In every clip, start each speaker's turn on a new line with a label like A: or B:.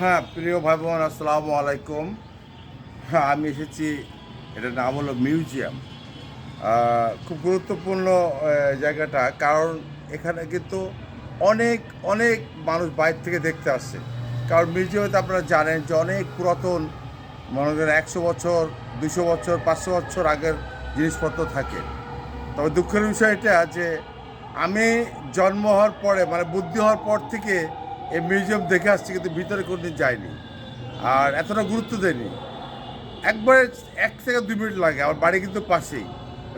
A: হ্যাঁ প্রিয় ভাই বোন আসসালামু আলাইকুম। হ্যাঁ আমি এসেছি, এটার নাম হলো মিউজিয়াম। খুব গুরুত্বপূর্ণ জায়গাটা, কারণ এখানে কিন্তু অনেক অনেক মানুষ বাইরে থেকে দেখতে আসছে কারণ মিউজিয়ামে তো আপনারা জানেন যে অনেক পুরাতন, মনে করেন একশো বছর, দুশো বছর, পাঁচশো বছর আগের জিনিসপত্র থাকে। তবে দুঃখের বিষয় এটা যে, আমি জন্ম হওয়ার পরে মানে বুদ্ধি হওয়ার পর থেকে এই মিউজিয়াম দেখে আসছি, কিন্তু ভিতরে কোনোদিন যায়নি আর এতটা গুরুত্ব দেয়নি। একবারে এক থেকে দুই মিনিট লাগে, আমার বাড়ি কিন্তু পাশেই।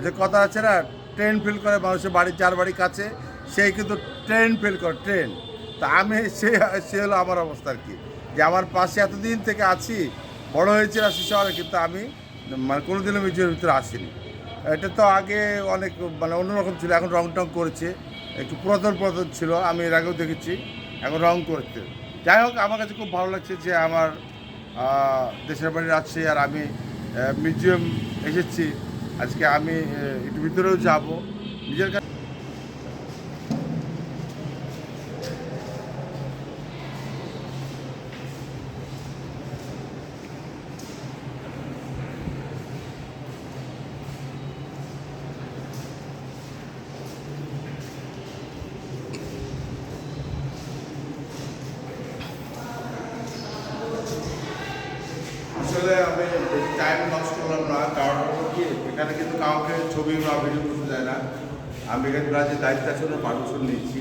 A: যে কথা আছে না, ট্রেন ফিল করে মানুষের বাড়ি চার বাড়ি কাছে সেই কিন্তু ট্রেন ফিল করে, ট্রেন। তা আমি, সে সে হলো আমার অবস্থা আর কি। যে আমার পাশে এতদিন থেকে আছি, বড় হয়েছে রাশি শহরে, কিন্তু আমি মানে কোনোদিনও মিউজিয়ামের ভিতরে আসিনি। এটা তো আগে অনেক মানে অন্যরকম ছিল, এখন রং টং করেছে। একটু পুরাতন পুরাতন ছিল, আমি এর আগেও দেখেছি। এখন রং করতে। যাই হোক, আমার কাছে খুব ভালো লাগছে যে আমার দেশের বাড়ি আছে আর আমি মিউজিয়াম এসেছি। আজকে আমি একটু ভিতরেও যাব। নিজের কাছে আসলে টাইম নষ্ট করলাম না কারণ কি এখানে কিন্তু কাউকে ছবি বা ভিডিও করতে যায় না। আমি এখানে যে দায়িত্ব আছে পারমিশন নিচ্ছি।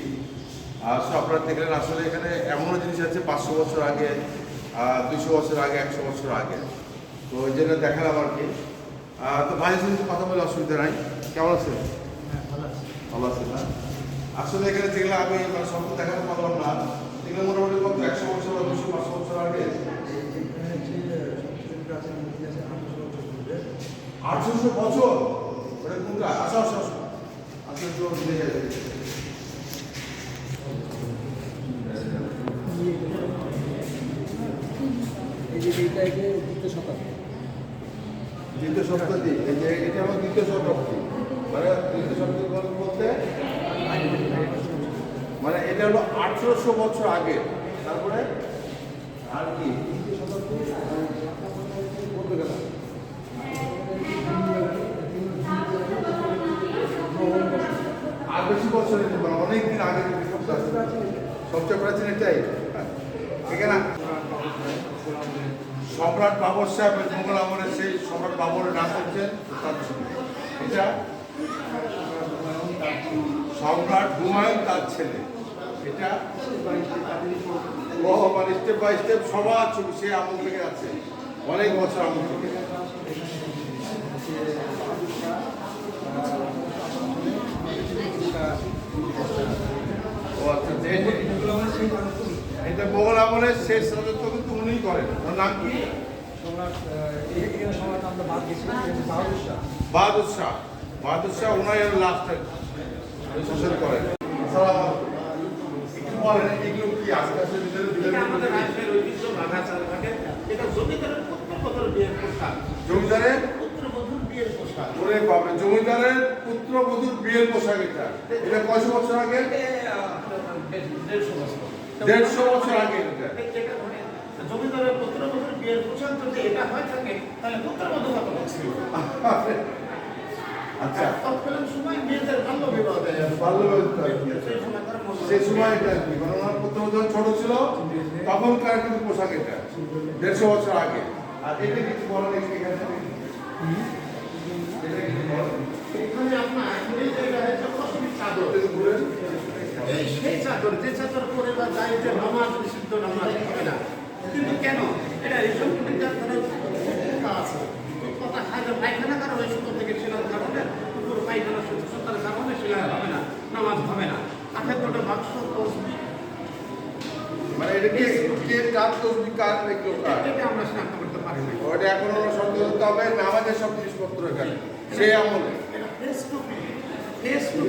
A: আর সো আপনারা দেখলেন আসলে এখানে এমনও জিনিস আছে পাঁচশো বছর আগে দুশো বছর আগে একশো বছর আগে। তো ওই জন্য দেখালাম আর কি। তো ভাইয়ের সঙ্গে কথা বলে অসুবিধা নাই। কেমন আছেন? ভালো আছেন না? আসলে এখানে যেগুলো আমি মানে সব দেখাতে পারলাম না এগুলো মোটামুটি কত একশো বছর বা দুশো পাঁচশো বছর আগে আঠারোশো বছর ওটা কোনটা? আসো আসো আসো। আসো একটু নিয়ে যাবে
B: এই যে দ্বিতীয় শতাব্দী।
A: দ্বিতীয় শতাব্দী এই যে এটা আমার দ্বিতীয় শতাব্দী। মানে দ্বিতীয় শতাব্দী বল- বলতে মানে এটা হলো আঠারোশো বছর আগে। তারপরে আর কি?
B: দ্বিতীয় শতাব্দী? বলতে গেলাম।
A: আর বেশি বছর হয়েছে, মানে অনেক দিন আগে। সবচেয়ে প্রাচীন এটাই এখানে সম্রাট বাবর সাহেব মোগল আমলের সেই সম্রাট বাবরের নাম হচ্ছে। এটা সম্রাট হুমায়ুন তার ছেলে। এটা মানে স্টেপ বাই স্টেপ সবার ছবি সে আমল থেকে আছে অনেক বছর আমল থেকে ও আচ্ছা আচ্ছা, এই যে-
B: এগুলো মানে সেই রাজত্ব
A: এটা মোগল আমলের শেষ রাজত্ব কিন্তু উনিই করেন। ওর নাম কি?
B: বাহাদুর শাহ।
A: বাহাদুর শাহ। ওনাই হলো শাসন করেন। একটু বলেন এগুলো কি আশেপাশের ভিতরে ভিতরে
C: আমাদের রাজ্যের ঐতিহ্য বাঘাচার থাকে। এটা জমিদারের পুত্রবধূর বিয়ের পোশাক
A: জমিদারের?
C: পুত্রবধূর বিয়ের পোশাক
A: ওরে বাবা জমিদারের পুত্রবধূর বিয়ের পোশাক এটা। এটা কয়শো বছর আগে?
C: দেড়শো বছর।
A: দেড়শো বছর আগে
C: জমিদারের বিয়ের পোশাক যদি এটা হয় থাকে তাহলে পুত্রবধূ কত ছিল
A: আচ্ছা।
C: তৎকালীন সময় মেয়েদের বাল্য বিবাহ দেয়
A: বাল্য
C: সেই সময় তারা
A: সেই সময় এটা কি ওনার যখন ছোট ছিল তখনকার কিন্তু পোশাক এটা দেড়শো বছর আগে। আর এটা কিছু এখানে। এটা কিছু বলেন
C: এখানে আপনার এই যে এটা হচ্ছে চাদর সেই চাদর যে চাদর পরে বা যে নামাজ হবে না। কিন্তু কেন? এটা রেশন বিজ্ঞান পোকা আছে কথা খাদ্য পায়খানা কারণে সুতো থেকে ছিলার কারণে কুকুর পায়খানা সুতার কারণে শিলায় হবে না নামাজ হবে না। কাঠের দুটো বাক্স তসবি।
A: মানে এটা কি কে কার তসবি কার এগুলো কার?
C: এটা আমরা শনাক্ত করতে পারি না
A: ওটা এখন হলো সন্দেহ করতে হবে নামাজের সব জিনিসপত্র এখানে। সেই আমলে।
C: এটা ফেস টু ফেস টু